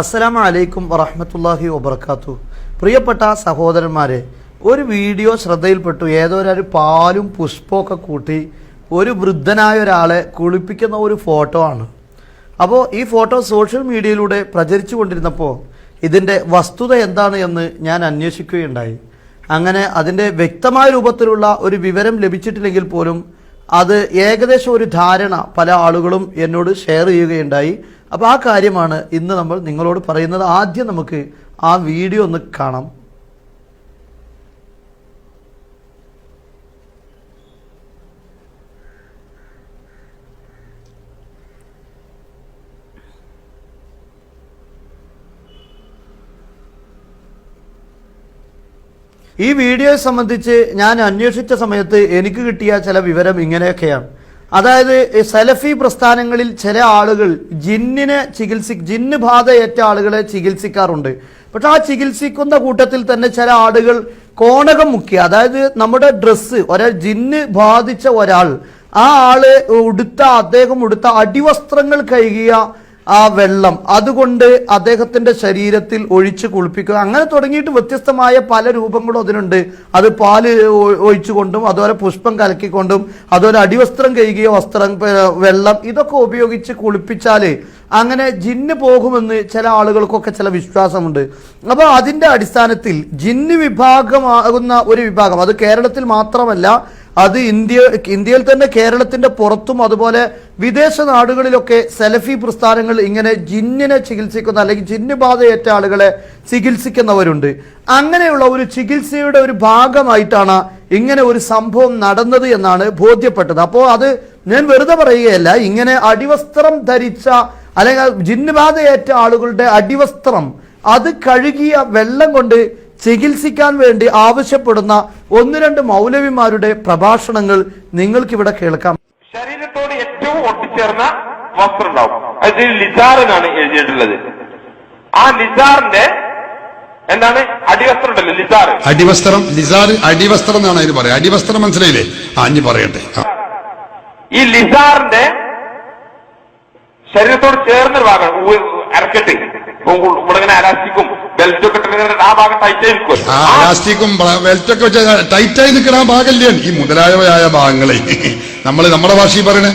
അസ്സലാമു അലൈക്കും വറഹമത്തല്ലാഹി വബർക്കാത്തു പ്രിയപ്പെട്ട സഹോദരന്മാരെ ഒരു വീഡിയോ ശ്രദ്ധയിൽപ്പെട്ടു. ഏതോ ഒരു പാലും പുഷ്പമൊക്കെ കൂട്ടി ഒരു വൃദ്ധനായ ഒരാളെ കുളിപ്പിക്കുന്ന ഒരു ഫോട്ടോ ആണ്. അപ്പോൾ ഈ ഫോട്ടോ സോഷ്യൽ മീഡിയയിലൂടെ പ്രചരിച്ചു കൊണ്ടിരുന്നപ്പോൾ ഇതിന്റെ വസ്തുത എന്താണ് എന്ന് ഞാൻ അന്വേഷിക്കുകയുണ്ടായി. അങ്ങനെ അതിന്റെ വ്യക്തമായ രൂപത്തിലുള്ള ഒരു വിവരം ലഭിച്ചിട്ടില്ലെങ്കിൽ പോലും അത് ഏകദേശം ഒരു ധാരണ പല ആളുകളും എന്നോട് ഷെയർ ചെയ്യുകയുണ്ടായി. അപ്പോൾ ആ കാര്യമാണ് ഇന്ന് നമ്മൾ നിങ്ങളോട് പറയുന്നത്. ആദ്യം നമുക്ക് ആ വീഡിയോ ഒന്ന് കാണാം. ഈ വീഡിയോയെ സംബന്ധിച്ച് ഞാൻ അന്വേഷിച്ച സമയത്ത് എനിക്ക് കിട്ടിയ ചില വിവരം ഇങ്ങനെയൊക്കെയാണ്. അതായത് സലഫി പ്രസ്ഥാനങ്ങളിൽ ചില ആളുകൾ ജിന്നിനെ ചികിത്സി ജിന്ന് ബാധയേറ്റ ആളുകളെ ചികിത്സിക്കാറുണ്ട്. പക്ഷെ ആ ചികിത്സിക്കുന്ന കൂട്ടത്തിൽ തന്നെ ചില ആളുകൾ കോണകം മുക്കി. അതായത് നമ്മുടെ ഡ്രസ്സ് ഒരാൾ ജിന്ന് ബാധിച്ച ഒരാൾ ആ ആൾ ഉടുത്ത അദ്ദേഹം ഉടുത്ത അടിവസ്ത്രങ്ങൾ കഴുകിയ ആ വെള്ളം അതുകൊണ്ട് അദ്ദേഹത്തിന്റെ ശരീരത്തിൽ ഒഴിച്ച് കുളിപ്പിക്കുക. അങ്ങനെ തുടങ്ങിയിട്ട് വ്യത്യസ്തമായ പല രൂപങ്ങളും അതിനുണ്ട്. അത് പാൽ ഒഴിച്ചുകൊണ്ടും അതുപോലെ പുഷ്പം കലക്കിക്കൊണ്ടും അതുപോലെ അടിവസ്ത്രം കഴുകിയ വസ്ത്രം വെള്ളം ഇതൊക്കെ ഉപയോഗിച്ച് കുളിപ്പിച്ചാൽ അങ്ങനെ ജിന്ന് പോകുമെന്ന് ചില ആളുകൾക്കൊക്കെ ചില വിശ്വാസമുണ്ട്. അപ്പോൾ അതിന്റെ അടിസ്ഥാനത്തിൽ ജിന്ന് വിഭാഗമാകുന്ന ഒരു വിഭാഗം അത് കേരളത്തിൽ മാത്രമല്ല അത് ഇന്ത്യ ഇന്ത്യയിൽ തന്നെ കേരളത്തിന്റെ പുറത്തും അതുപോലെ വിദേശ നാടുകളിലൊക്കെ സെലഫി പ്രസ്ഥാനങ്ങൾ ഇങ്ങനെ ജിന്നിനെ ചികിത്സിക്കുന്ന അല്ലെങ്കിൽ ജിന്ന് ബാധയേറ്റ ആളുകളെ ചികിത്സിക്കുന്നവരുണ്ട്. അങ്ങനെയുള്ള ഒരു ചികിത്സയുടെ ഒരു ഭാഗമായിട്ടാണ് ഇങ്ങനെ ഒരു സംഭവം നടന്നത് എന്നാണ് ബോധ്യപ്പെട്ടത്. അപ്പോൾ അത് ഞാൻ വെറുതെ പറയുകയല്ല ഇങ്ങനെ അടിവസ്ത്രം ധരിച്ച അല്ലെങ്കിൽ ജിന്ന് ബാധയേറ്റ ആളുകളുടെ അടിവസ്ത്രം അത് കഴുകിയ വെള്ളം കൊണ്ട് ചികിത്സിക്കാൻ വേണ്ടി ആവശ്യപ്പെടുന്ന ഒന്ന് രണ്ട് മൗലവിമാരുടെ പ്രഭാഷണങ്ങൾ നിങ്ങൾക്കിവിടെ കേൾക്കാം. ശരീരത്തോട് ഏറ്റവും ഒട്ടിച്ചേർന്ന വസ്ത്രം ഉണ്ടാവും അതിൽ ലിസാർ എന്നാണ് എഴുതിയിട്ടുള്ളത്. ആ ലിസാറിന്റെ എന്താണ്? അടിവസ്ത്രം ഉണ്ടല്ലോ ലിസാർ അടിവസ്ത്രം ലിസാർ അടിവസ്ത്രം എന്നാണ് അതിന് പറയാം അടിവസ്ത്രം മനസ്സിലായില്ലേ? ആ ഇനി പറയട്ടെ. ഈ ലിസാറിന്റെ ശരീരത്തോട് ചേർന്നൊരു ഭാഗം ഉ- അരക്കെട്ട്. ഇവിടെ ഇങ്ങനെ അലാസ്റ്റിക്കും ബെൽറ്റും ഒക്കെ ആ ഭാഗം ടൈറ്റ് ആ ബെൽറ്റൊക്കെ വെച്ച ടൈറ്റായി നിൽക്കുന്ന ആ ഭാഗല്ലേ ഈ മുതലായവയായ ഭാഗങ്ങളെ. നമ്മൾ നമ്മുടെ ഭാഷയിൽ പറയണ.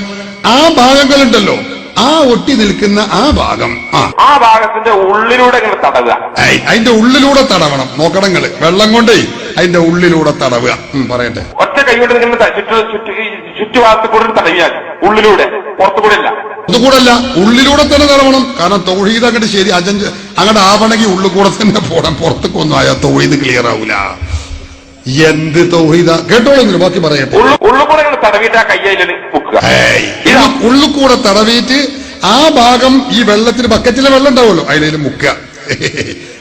ആ ഭാഗങ്ങളുണ്ടല്ലോ. ആ ഒട്ടി നിൽക്കുന്ന ആ ഭാഗം ആ. ആ ഭാഗത്തിന്റെ ഉള്ളിലൂടെ തടവുക. അതിന്റെ ഉള്ളിലൂടെ തടവണം. നോക്കണങ്ങൾ വെള്ളം കൊണ്ടേ അതിന്റെ ഉള്ളിലൂടെ തടവുക. പറയട്ടെ. ഒറ്റ കൈ കൊണ്ട് ത- ചുറ്റു ചുറ്റു ചുറ്റുഭാഗത്ത് കൂടെ തടവിയാൽ ഉള്ളിലൂടെ പുറത്തുകൂടെ ഇല്ല. അതുകൂടല്ല ഉള്ളിലൂടെ തന്നെ നിറവണം കാരണം തൊഴീത് അങ്ങോട്ട് ശരി അജഞ്ച് അങ്ങോട്ട് ആവണമെങ്കിൽ ഉള്ളിൽ കൂടെ തന്നെ പോണം. പുറത്തേക്കൊന്നും ആയാൽ തൊഴീത് ക്ലിയർ ആവൂല. എന്ത് തൊഴീത കേട്ടോളെങ്കിലും ബാക്കി പറയട്ടെ. ഉള്ളിൽ കൂടെ തടവിയിട്ട് ആ ഭാഗം ഈ വെള്ളത്തിന് ബക്കറ്റിലെ വെള്ളം ഉണ്ടാവുമല്ലോ അതിലും മുക്കുക.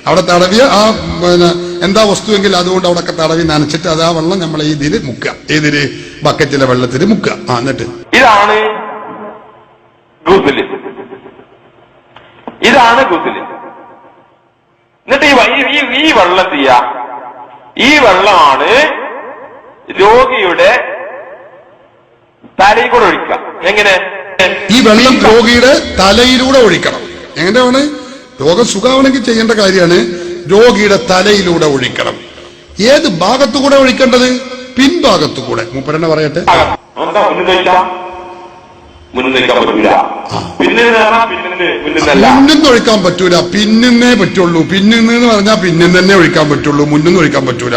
അവിടെ തടവിയ ആ പിന്നെ എന്താ വസ്തുവെങ്കിൽ അതുകൊണ്ട് അവിടെ തടവി നനച്ചിട്ട് അത് ആ വെള്ളം നമ്മളെ ഇതിന് മുക്കുക. ഏതിൽ? ബക്കറ്റിലെ വെള്ളത്തിൽ മുക്കുക. ആ എന്നിട്ട്. ഇതാണ് ഗുസിൽ. ഇതാണ് ഗുസിൽ. എന്നിട്ട് ഈ വെള്ളം ഈ- വെള്ളം ചെയ്യ ഈ വെള്ളമാണ് രോഗിയുടെ തലയിൽ കൂടെ ഒഴിക്കാം എങ്ങനെ? ഈ വെള്ളം രോഗിയുടെ തലയിലൂടെ ഒഴിക്കണം. എങ്ങനെയാണ് രോഗം സുഖാവണമെങ്കിൽ ചെയ്യേണ്ട കാര്യമാണ് രോഗിയുടെ തലയിലൂടെ ഒഴിക്കണം. ഏത് ഭാഗത്തു കൂടെ ഒഴിക്കേണ്ടത്? പിൻഭാഗത്തു കൂടെ മൂപ്പരെന്നെ പറയട്ടെ? മുന്നിൽ മുന്നിൽ നിൽക്കാൻ പറ്റൂല മുന്നിന്ന് ഒഴിക്കാൻ പറ്റൂല. പിന്നിന്നേ പറ്റുള്ളൂ. പിന്നിന്ന് എന്ന് പറഞ്ഞാൽ പിന്നിൽ തന്നെ ഒഴിക്കാൻ പറ്റുള്ളൂ. മുന്നിന്ന് ഒഴിക്കാൻ പറ്റൂല.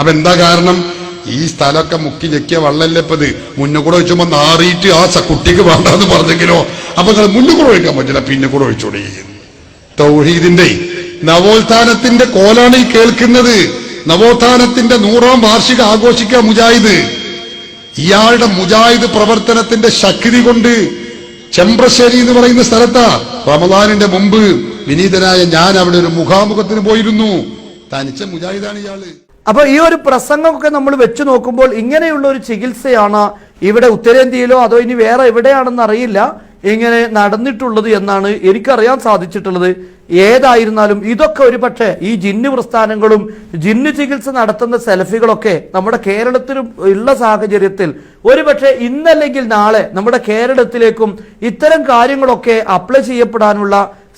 അപ്പൊ എന്താ കാരണം? ഈ സ്ഥലമൊക്കെ മുക്കി ഞെക്കിയ വള്ളല്ലേ ഇപ്പത്? മുന്നിൽ കൂടെ ഒഴിച്ചുമ്പോ നാറിയിട്ട് ആ കുട്ടിക്ക് വേണ്ടെന്ന് പറഞ്ഞെങ്കിലോ? അപ്പൊ നിങ്ങൾ മുന്നിൽ കൂടെ ഒഴിക്കാൻ പറ്റില്ല പിന്നെ കൂടെ ഒഴിച്ചോടി. തൗഹീദിന്റെ നവോത്ഥാനത്തിന്റെ കോലാണ് ഈ കേൾക്കുന്നത്. നവോത്ഥാനത്തിന്റെ നൂറാം വാർഷിക ആഘോഷിക്കുക മുജാഹിദ്. ഇയാളുടെ മുജാഹിദ് പ്രവർത്തനത്തിന്റെ ശക്തി കൊണ്ട് ചെമ്പ്രശ്ശേരി എന്ന് പറയുന്ന സ്ഥലത്താ. റമദാനിന്റെ മുമ്പ് വിനീതനായ ഞാൻ അവിടെ ഒരു മുഖാമുഖത്തിന് പോയിരുന്നു. തനിച്ച മുജാഹിദാണ് ഇയാൾ. അപ്പൊ ഈ ഒരു പ്രസംഗമൊക്കെ നമ്മൾ വെച്ചു നോക്കുമ്പോൾ ഇങ്ങനെയുള്ള ഒരു ചികിത്സയാണ് ഇവിടെ ഉത്തരേന്ത്യയിലോ അതോ ഇനി വേറെ എവിടെയാണെന്ന് അറിയില്ല. ഇങ്ങനെ നടന്നിട്ടുള്ളത് എന്നാണ് എനിക്കറിയാൻ സാധിച്ചിട്ടുള്ളത്. ഏതായിരുന്നാലും ഇതൊക്കെ ഒരു പക്ഷേ ഈ ജിന്ന് പ്രസ്ഥാനങ്ങളും ജിന്ന് ചികിത്സ നടത്തുന്ന സെൽഫികളൊക്കെ നമ്മുടെ കേരളത്തിലും ഉള്ള സാഹചര്യത്തിൽ ഒരു പക്ഷേ ഇന്നല്ലെങ്കിൽ നാളെ നമ്മുടെ കേരളത്തിലേക്കും ഇത്തരം കാര്യങ്ങളൊക്കെ അപ്ലൈ ചെയ്യപ്പെടാനുള്ള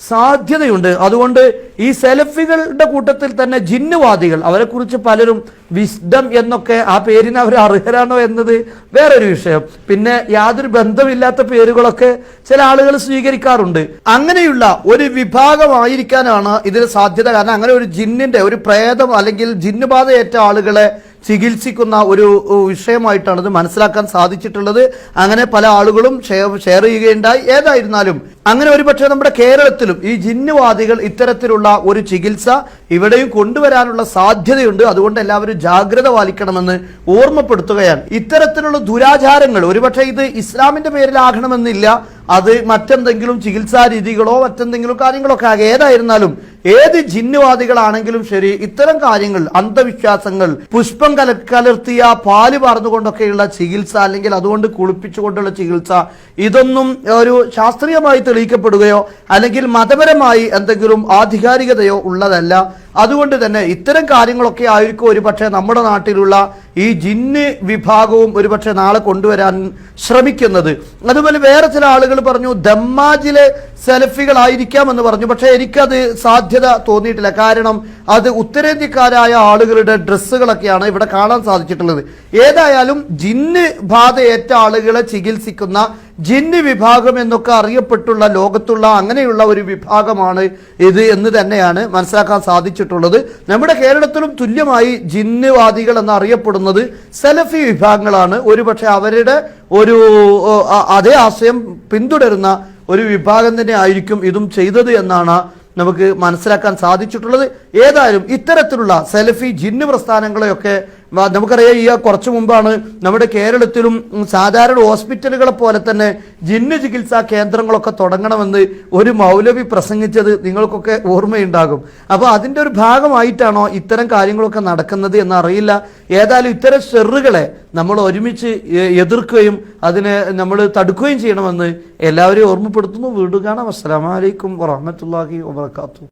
സാധ്യതയുണ്ട്. അതുകൊണ്ട് ഈ സെൽഫികളുടെ കൂട്ടത്തിൽ തന്നെ ജിന്നുവാദികൾ അവരെക്കുറിച്ച് പലരും വിസ്ഡം എന്നൊക്കെ ആ പേരിന് അവർ അർഹരാണോ എന്നത് വേറൊരു വിഷയം. പിന്നെ യാതൊരു ബന്ധമില്ലാത്ത പേരുകളൊക്കെ ചില ആളുകൾ സ്വീകരിക്കാറുണ്ട്. അങ്ങനെയുള്ള ഒരു വിഭാഗമായിരിക്കാനാണ് ഇതിന് സാധ്യത. കാരണം അങ്ങനെ ഒരു ജിന്നിന്റെ ഒരു പ്രേതം അല്ലെങ്കിൽ ജിന്നുബാധയേറ്റ ആളുകളെ ചികിത്സിക്കുന്ന ഒരു വിഷയമായിട്ടാണ് ഇത് മനസ്സിലാക്കാൻ സാധിച്ചിട്ടുള്ളത്. അങ്ങനെ പല ആളുകളും ഷെയർ ചെയ്യുകയുണ്ടായി. ഏതായിരുന്നാലും അങ്ങനെ ഒരു പക്ഷേ നമ്മുടെ കേരളത്തിലും ഈ ജിന്നുവാദികൾ ഇത്തരത്തിലുള്ള ഒരു ചികിത്സ ഇവിടെയും കൊണ്ടുവരാനുള്ള സാധ്യതയുണ്ട്. അതുകൊണ്ട് എല്ലാവരും ജാഗ്രത പാലിക്കണമെന്ന് ഓർമ്മപ്പെടുത്തുകയാണ്. ഇത്തരത്തിലുള്ള ദുരാചാരങ്ങൾ ഒരുപക്ഷെ ഇത് ഇസ്ലാമിന്റെ പേരിലാകണമെന്നില്ല. അത് മറ്റെന്തെങ്കിലും ചികിത്സാ രീതികളോ മറ്റെന്തെങ്കിലും കാര്യങ്ങളോ ഒക്കെ ആകെ ഏതായിരുന്നാലും ഏത് ജിന്നുവാദികളാണെങ്കിലും ശരി ഇത്തരം കാര്യങ്ങൾ അന്ധവിശ്വാസങ്ങൾ പുഷ്പം കല കലർത്തിയ പാൽ പാർന്നുകൊണ്ടൊക്കെയുള്ള ചികിത്സ അല്ലെങ്കിൽ അതുകൊണ്ട് കുളിപ്പിച്ചുകൊണ്ടുള്ള ചികിത്സ ഇതൊന്നും ഒരു ശാസ്ത്രീയമായി തെളിയിക്കപ്പെടുകയോ അല്ലെങ്കിൽ മതപരമായി എന്തെങ്കിലും ആധികാരികതയോ ഉള്ളതല്ല. അതുകൊണ്ട് തന്നെ ഇത്തരം കാര്യങ്ങളൊക്കെ ആയിരിക്കും ഒരുപക്ഷെ നമ്മുടെ നാട്ടിലുള്ള ഈ ജിന്ന് വിഭാഗവും ഒരുപക്ഷെ നാളെ കൊണ്ടുവരാൻ ശ്രമിക്കുന്നത്. അതുപോലെ വേറെ ചില ആളുകൾ പറഞ്ഞു ദമ്മാജിലെ സെലഫികളായിരിക്കാം എന്ന് പറഞ്ഞു. പക്ഷേ എനിക്കത് സാധ്യത തോന്നിയിട്ടില്ല. കാരണം അത് ഉത്തരേന്ത്യക്കാരായ ആളുകളുടെ ഡ്രസ്സുകളൊക്കെയാണ് ഇവിടെ കാണാൻ സാധിച്ചിട്ടുള്ളത്. ഏതായാലും ജിന്ന് ബാധയേറ്റ ആളുകളെ ചികിത്സിക്കുന്ന ജിന്ന് വിഭാഗം എന്നൊക്കെ അറിയപ്പെട്ടുള്ള ലോകത്തുള്ള അങ്ങനെയുള്ള ഒരു വിഭാഗമാണ് ഇത് എന്ന് തന്നെയാണ് മനസ്സിലാക്കാൻ സാധിച്ചിട്ടുള്ളത്. നമ്മുടെ കേരളത്തിലും തുല്യമായി ജിന്നുവാദികൾ എന്നറിയപ്പെടുന്നത് സെലഫി വിഭാഗങ്ങളാണ്. ഒരുപക്ഷെ അവരുടെ ഒരു അതേ ആശയം പിന്തുടരുന്ന ഒരു വിഭാഗം തന്നെ ആയിരിക്കും ഇതും ചെയ്തത് എന്നാണ് നമുക്ക് മനസ്സിലാക്കാൻ സാധിച്ചിട്ടുള്ളത്. ഏതായാലും ഇത്തരത്തിലുള്ള സെൽഫി ജിന്ന് പ്രസ്ഥാനങ്ങളെയൊക്കെ നമുക്കറിയാം ഈ കുറച്ചു മുമ്പാണ് നമ്മുടെ കേരളത്തിലും സാധാരണ ഹോസ്പിറ്റലുകളെ പോലെ തന്നെ ജിന്ന് ചികിത്സാ കേന്ദ്രങ്ങളൊക്കെ തുടങ്ങണമെന്ന് ഒരു മൗലവി പ്രസംഗിച്ചത് നിങ്ങൾക്കൊക്കെ ഓർമ്മയുണ്ടാകും. അപ്പോൾ അതിന്റെ ഒരു ഭാഗമായിട്ടാണോ ഇത്തരം കാര്യങ്ങളൊക്കെ നടക്കുന്നത് എന്നറിയില്ല. ഏതായാലും ഇത്തരം ഷെറുകളെ നമ്മൾ ഒരുമിച്ച് എതിർക്കുകയും അതിനെ നമ്മൾ തടുക്കുകയും ചെയ്യണമെന്ന് എല്ലാവരെയും ഓർമ്മപ്പെടുത്തുന്നു. വീണ്ടും കാണാം. അസ്സലാമലൈക്കും വറഹമത്തല്ലാഹി വാത്തു